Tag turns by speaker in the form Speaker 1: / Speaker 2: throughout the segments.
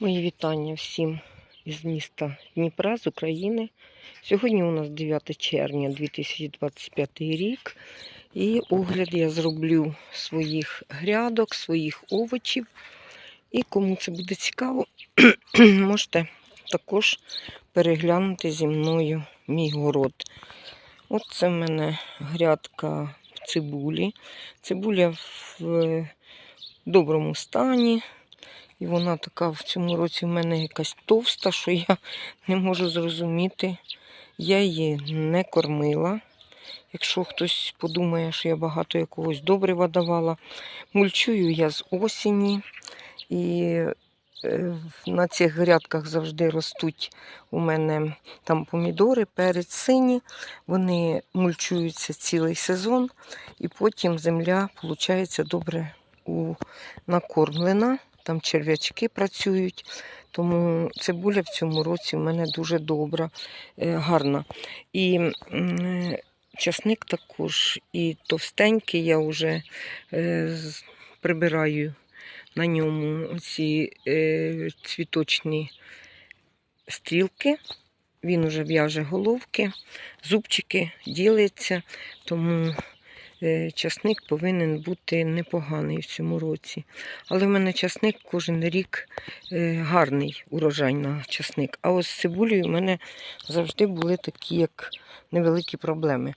Speaker 1: Мої вітання всім із міста Дніпра, з України. Сьогодні у нас 9 червня 2025 рік. І огляд я зроблю своїх грядок, своїх овочів. І кому це буде цікаво, можете також переглянути зі мною мій город. От це в мене грядка цибулі. Цибуля в доброму стані. І вона така в цьому році в мене якась товста, що я не можу зрозуміти. Я її не кормила. Якщо хтось подумає, що я багато якогось добрива давала, мульчую я з осені. І е, на цих грядках завжди ростуть у мене там помідори, перець сині. Вони мульчуються цілий сезон, і потім земля, виходить, добре накормлена там черв'ячки працюють. Тому цибуля в цьому році в мене дуже добра, е, гарна. І е, часник також, і товстенький я вже е, прибираю на ньому ці цвіточні стрілки. Він уже в'яже головки, зубчики ділиться, тому часник повинен бути непоганий в цьому році. Але в мене часник кожен рік е, гарний урожай на часник. А ось з цибулею в мене завжди були такі, як невеликі проблеми.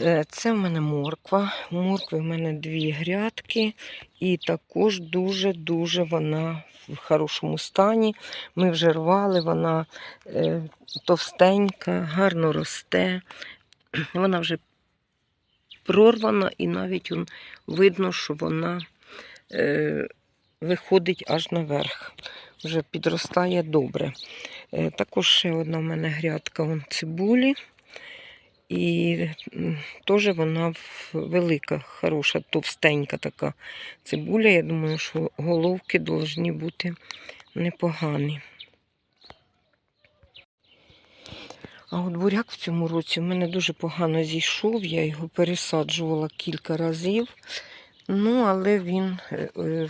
Speaker 1: Е, Це в мене морква. Моркви в мене дві грядки, і також дуже-дуже вона в хорошому стані. Ми вже рвали, вона е, товстенька, гарно росте. Вона вже прорвана, і навіть видно, що вона е, виходить аж наверх. Вже підростає добре. Е, також ще одна в мене грядка вон, цибулі. І теж вона велика, хороша, товстенька така цибуля. Я думаю, що головки повинні бути непогані. А от буряк в цьому році в мене дуже погано зійшов. Я його пересаджувала кілька разів. Ну, але він е, е,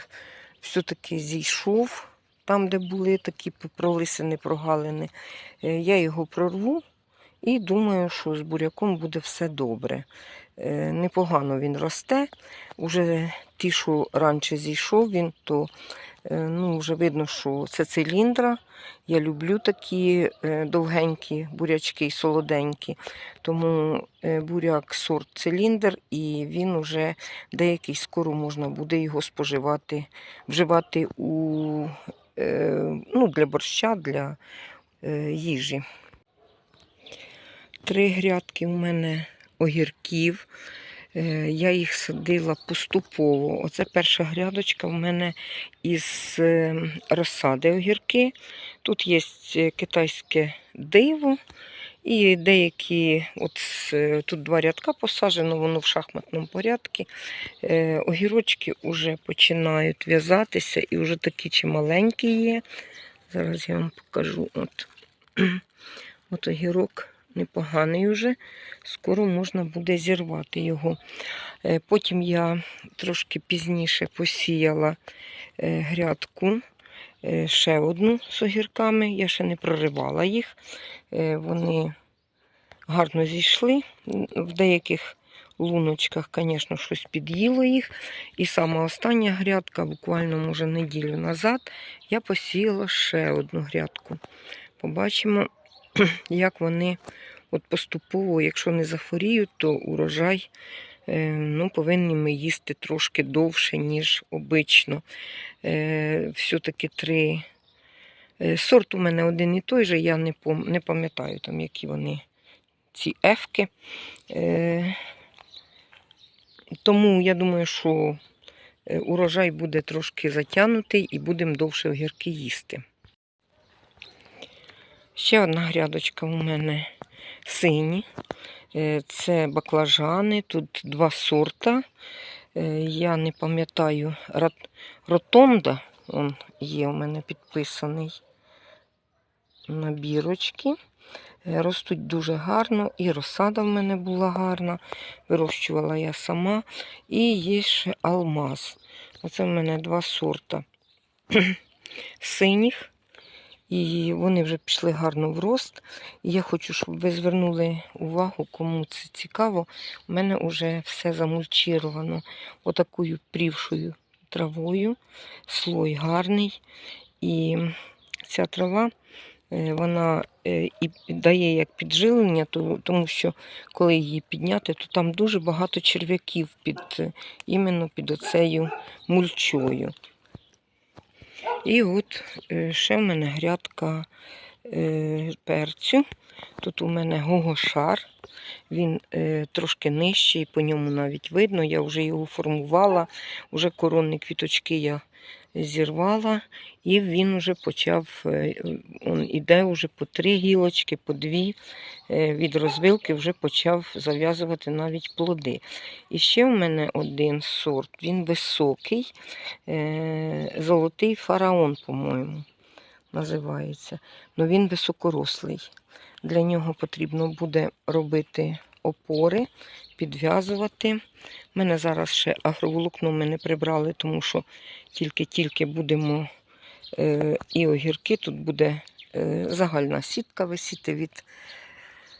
Speaker 1: все-таки зійшов там, де були такі пролисини, прогалини. Е, Я його прорву і думаю, що з буряком буде все добре. Е, Непогано він росте. Уже ті, що раніше зійшов він, то ну, вже видно, що це циліндра. Я люблю такі е, довгенькі бурячки і солоденькі. Тому е, буряк сорт циліндр, і він уже деякий скоро можна буде його споживати, вживати у, е, ну, для борща, для е, їжі. Три грядки у мене огірків. Е, Я їх садила поступово. Оце перша грядочка в мене із е, розсади огірки. Тут є е, китайське диво. І деякі, от тут два рядка посаджено, воно в шахматному порядку. Огірочки вже починають в'язатися і вже такі чималенькі є. Зараз я вам покажу. От, от огірок непоганий вже. Скоро можна буде зірвати його. Е, Потім я трошки пізніше посіяла е, грядку. е, Ще одну з огірками. Я ще не проривала їх. Вони гарно зійшли. В деяких луночках, звісно, щось під'їло їх. І сама остання грядка, буквально, може, неділю назад, я посіяла ще одну грядку. Побачимо, як вони от поступово, якщо не захворіють, то урожай е, ну, повинні ми їсти трошки довше, ніж обично. Е, Все-таки три. е, Сорт у мене один і той же, я не, пам'ятаю, там, які вони ці ефки. Тому я думаю, що урожай буде трошки затягнутий і будемо довше огірки їсти. Ще одна грядочка у мене сині. Е, Це баклажани, тут два сорта. Е, Я не пам'ятаю, ротонда он є у мене підписаний на бірочки. Е, Ростуть дуже гарно, і розсада в мене була гарна. Вирощувала я сама. І є ще алмаз. Оце в мене два сорта. синіх. І вони вже пішли гарно в рост. І я хочу, щоб ви звернули увагу, кому це цікаво. У мене вже все замульчировано отакою прівшою травою. Слой гарний. І ця трава е, вона е, і дає як піджилення, тому що коли її підняти, то там дуже багато черв'яків під, е, іменно під оцею мульчою. І от е, ще в мене грядка е, перцю. Тут у мене гогошар. Він е, трошки нижчий, по ньому навіть видно. Я вже його формувала, Уже коронні квіточки я зірвала, і він вже почав, е, он іде вже по три гілочки, по дві е, від розвилки вже почав зав'язувати навіть плоди. І ще в мене один сорт, він високий, е, золотий фараон, по-моєму, називається. Ну він високорослий. Для нього потрібно буде робити опори, підв'язувати. У мене зараз ще агроволокно ми не прибрали, тому що тільки-тільки будемо е, і огірки. Тут буде е, загальна сітка висіти від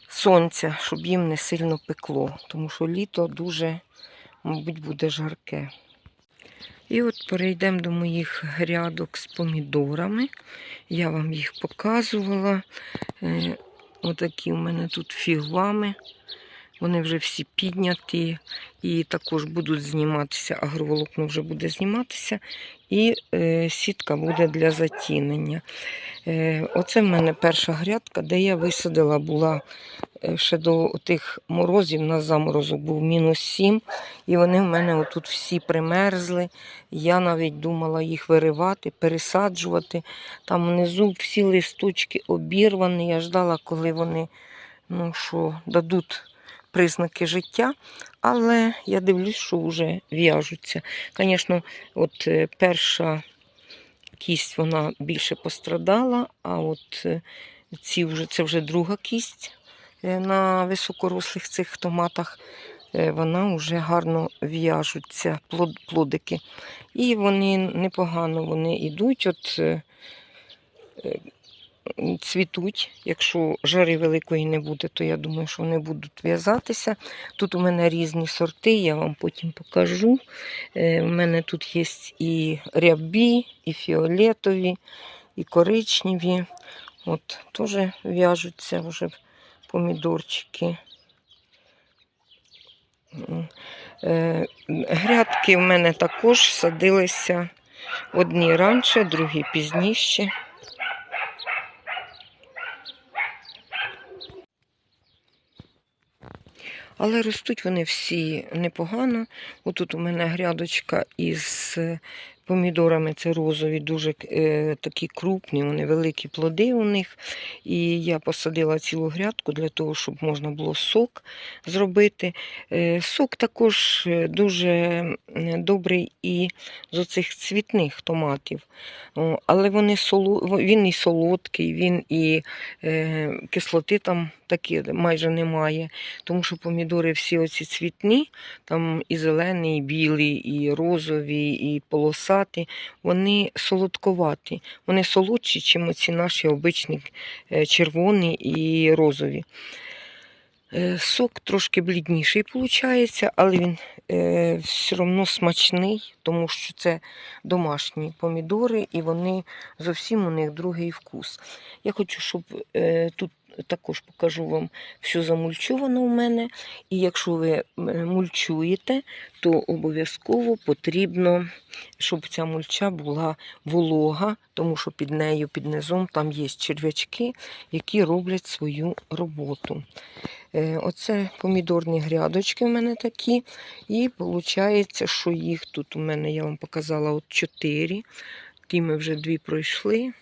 Speaker 1: сонця, щоб їм не сильно пекло, тому що літо дуже, мабуть, буде жарке. І от перейдемо до моїх грядок з помідорами. Я вам їх показувала. Е, Отакі у мене тут фігвами. Вони вже всі підняті і також будуть зніматися. Агроволокно вже буде зніматися, і е, сітка буде для затінення. Е, оце в мене перша грядка, де я висадила була е, ще до тих морозів. На заморозок був мінус 7, і вони в мене отут всі примерзли. Я навіть думала їх виривати, пересаджувати. Там внизу всі листочки обірвані. Я ждала, коли вони ну, що, дадуть признаки життя. Але я дивлюсь, що вже в'яжуться. Звісно, от е, перша кість вона більше пострадала, а от е, ці вже, це вже друга кість е, на високорослих цих томатах. Вона вже гарно в'яжуться, плодики. І вони непогано вони йдуть. От, цвітуть. Якщо жари великої не буде, то я думаю, що вони будуть в'язатися. Тут у мене різні сорти, я вам потім покажу. Е, У мене тут є і рябі, і фіолетові, і коричневі. От теж в'яжуться вже помідорчики. Е, Грядки в мене також садилися одні раніше, другі пізніше. Але ростуть вони всі непогано. Отут у мене грядочка із помідорами, це розові, дуже е, такі крупні, вони великі плоди у них. І я посадила цілу грядку для того, щоб можна було сок зробити. Е, сок також е, дуже добрий і з оцих цвітних томатів. О, але вони соло... він і солодкий, він і е, кислоти там такі майже немає. Тому що помідори всі оці цвітні, там і зелені, і білі, і розові, і полосаті, вони солодковаті. Вони солодші, ніж оці наші обичні е, червоні і розові. Е, Сок трошки блідніший виходить, але він е, все одно смачний, тому що це домашні помідори, і вони зовсім у них другий вкус. Я хочу, щоб тут також покажу вам все замульчовано у мене. І якщо ви мульчуєте, то обов'язково потрібно, щоб ця мульча була волога, тому що під нею, під низом, там є черв'ячки, які роблять свою роботу. Е, Оце помідорні грядочки в мене такі. І виходить, що їх тут у мене, я вам показала, от 4. Ті ми вже дві пройшли.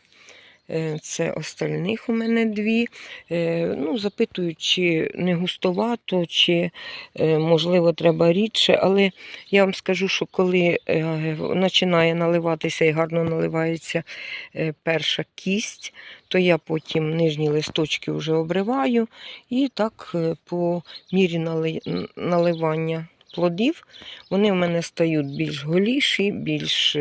Speaker 1: Е, Це остальних у мене дві. Е, Ну, запитують, чи не густовато, чи е, можливо треба рідше. Але я вам скажу, що коли починає наливатися і гарно наливається перша кість, то я потім нижні листочки вже обриваю і так по мірі наливання плодів, вони в мене стають більш голіші, більш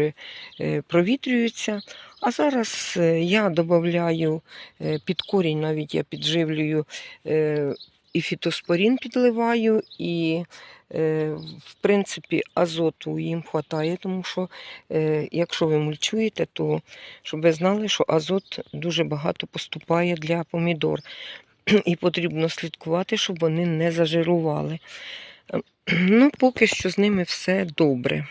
Speaker 1: провітрюються. А зараз е, я додаю під корінь, навіть я підживлюю е, і фітоспорін підливаю, і е, в принципі азоту їм вистачає, тому що е, якщо ви мульчуєте, то щоб ви знали, що азот дуже багато поступає для помідор. І потрібно слідкувати, щоб вони не зажирували. Ну, поки що з ними все добре.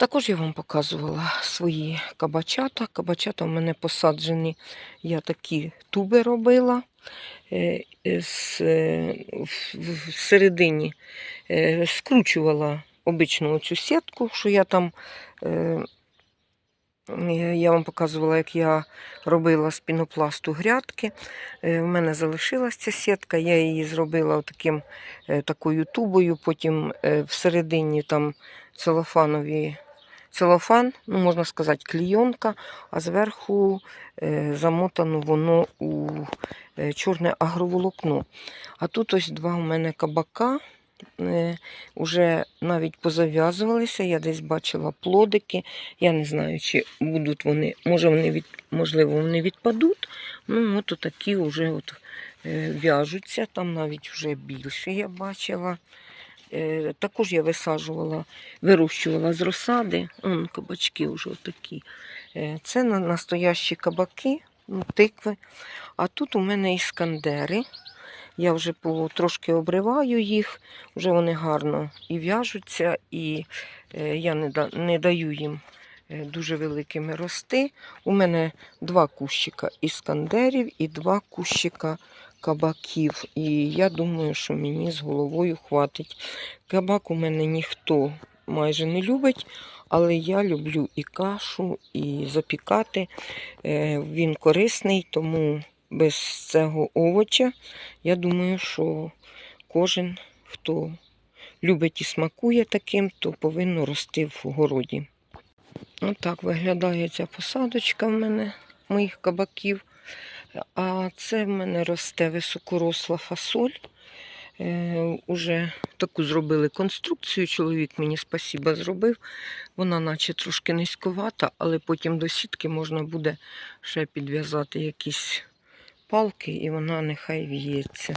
Speaker 1: Також я вам показувала свої кабачата. Кабачата в мене посаджені, я такі туби робила. Е, е, е, в- е, скручувала обичну цю сітку, що я там. я- вам показувала, як я робила з пінопласту грядки. У мене залишилась ця сітка, я її зробила таким, такою тубою, потім всередині там целофанові, целофан, ну, можна сказати, клійонка, а зверху е, замотано воно у е, чорне агроволокно. А тут ось два у мене кабака. е, навіть позав'язувалися, я десь бачила плодики. Я не знаю, чи будуть вони, може вони від, можливо, вони відпадуть. Ну, от такі вже от, е, в'яжуться, там навіть вже більше я бачила. Е, також я висаджувала, вирощувала з розсади. Он кабачки вже такі. Е, це настоящі кабаки, ну, тикви. А тут у мене іскандери. Я вже трошки обриваю їх, вже вони гарно і в'яжуться, і е, я не, даю їм дуже великими рости. У мене два кущика іскандерів і два кущика кабаків. І я думаю, що мені з головою хватить. Кабак у мене ніхто майже не любить, але я люблю і кашу, і запікати. Е, Він корисний, тому без цього овоча, я думаю, що кожен, хто любить і смакує таким, то повинно рости в городі. Отак виглядає ця посадочка в мене, моїх кабаків. А це в мене росте високоросла фасоль. Е, уже таку зробили конструкцію. Чоловік мені спасіба зробив. Вона наче трошки низьковата, але потім до сітки можна буде ще підв'язати якісь палки, і вона нехай в'ється.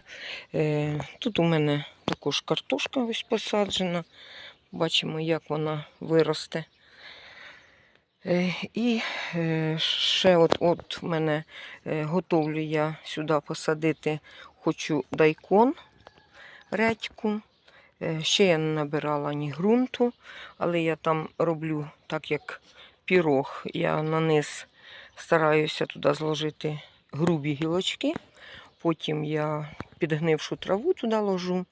Speaker 1: Е, тут у мене також картошка ось посаджена. Бачимо, як вона виросте. Е, І е, ще от, от в мене е, готовлю я сюди посадити, хочу дайкон, редьку. Ще я не набирала ні ґрунту, але я там роблю так, як пірог. Я на низ стараюся туди зложити грубі гілочки. Потім я підгнившу траву туди ложу,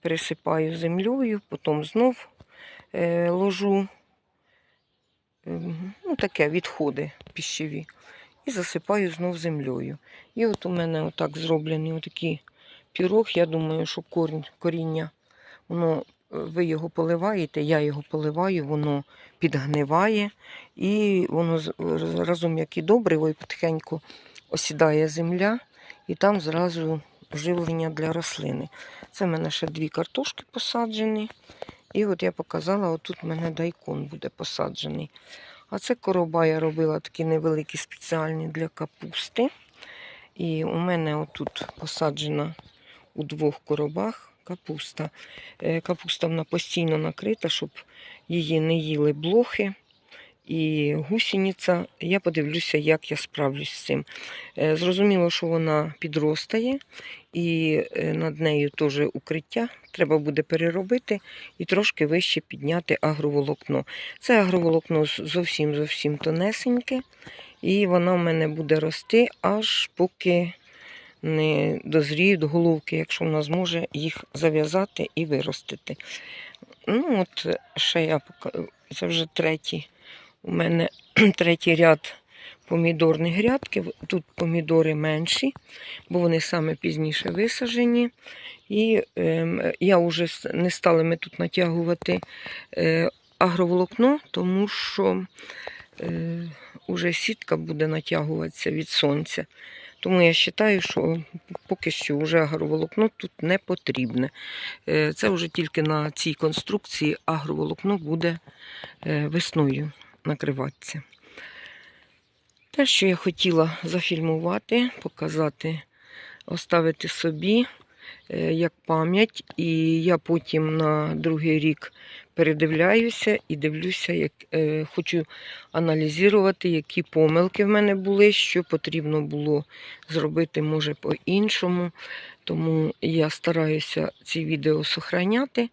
Speaker 1: пересипаю землею, потім знов ложу ну, таке відходи піщеві. І засипаю знов землею. І от у мене отак зроблений отакий пірог. Я думаю, що корінь, коріння, воно, е, ви його поливаєте, я його поливаю, воно підгниває. І воно разом, як і добриво, і потихеньку осідає земля, і там зразу живлення для рослини. Це в мене ще дві картошки посаджені. І от я показала, отут у мене дайкон буде посаджений. А це короба я робила такі невеликі спеціальні для капусти. І у мене отут посаджена у двох коробах капуста. Е, Капуста вона постійно накрита, щоб її не їли блохи. І гусениця, я подивлюся, як я справлюсь з цим. Е, Зрозуміло, що вона підростає, і е, над нею теж укриття. Треба буде переробити і трошки вище підняти агроволокно. Це агроволокно зовсім зовсім тонесеньке, і воно в мене буде рости, аж поки не дозріють головки, якщо вона зможе їх зав'язати і виростити. Ну, от ще я пока... це вже третій. У мене третій ряд помідорних грядки. Тут помідори менші, бо вони саме пізніше висаджені. І ем, я вже не стали ми тут натягувати е, агроволокно, тому що е, уже сітка буде натягуватися від сонця. Тому я вважаю, що поки що вже агроволокно тут не потрібне. Е, Це вже тільки на цій конструкції агроволокно буде е, весною накриватися. Те, що я хотіла зафільмувати, показати, оставити собі е, як пам'ять, і я потім на другий рік передивляюся і дивлюся, як е, хочу аналізувати, які помилки в мене були, що потрібно було зробити, може, по-іншому. Тому я стараюся ці відео сохраняти.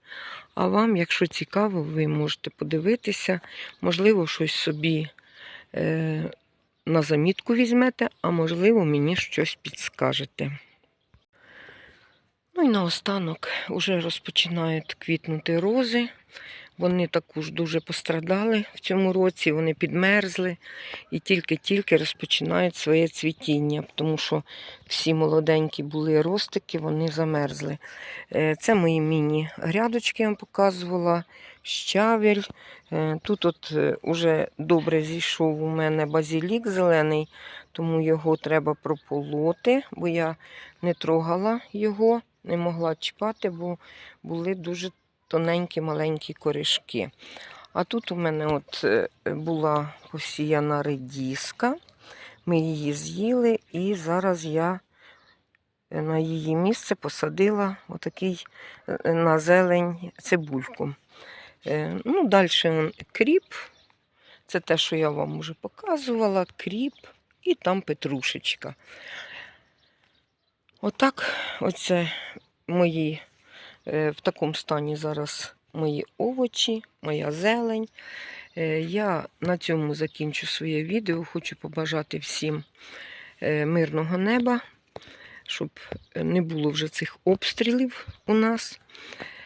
Speaker 1: А вам, якщо цікаво, ви можете подивитися, можливо, щось собі е, на замітку візьмете, а можливо, мені щось підскажете. Ну і наостанок вже розпочинають квітнути рози. Вони також дуже пострадали в цьому році, вони підмерзли і тільки-тільки розпочинають своє цвітіння, тому що всі молоденькі були ростики, вони замерзли. Е, Це мої міні-грядочки, я вам показувала, щавель. Е, Тут от е, уже добре зійшов у мене базилік зелений, тому його треба прополоти, бо я не трогала його, не могла чіпати, бо були дуже тоненькі маленькі корішки. А тут у мене от е, була посіяна редіска. Ми її з'їли, і зараз я е, на її місце посадила отакий е, на зелень цибульку. Ну, далі кріп. Це те, що я вам вже показувала, кріп і там петрушечка. Отак, оце мої е, в такому стані зараз мої овочі, моя зелень. Е, Я на цьому закінчу своє відео. Хочу побажати всім е, мирного неба, щоб не було вже цих обстрілів у нас.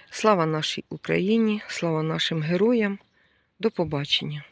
Speaker 1: Слава нашій Україні, слава нашим героям. До побачення.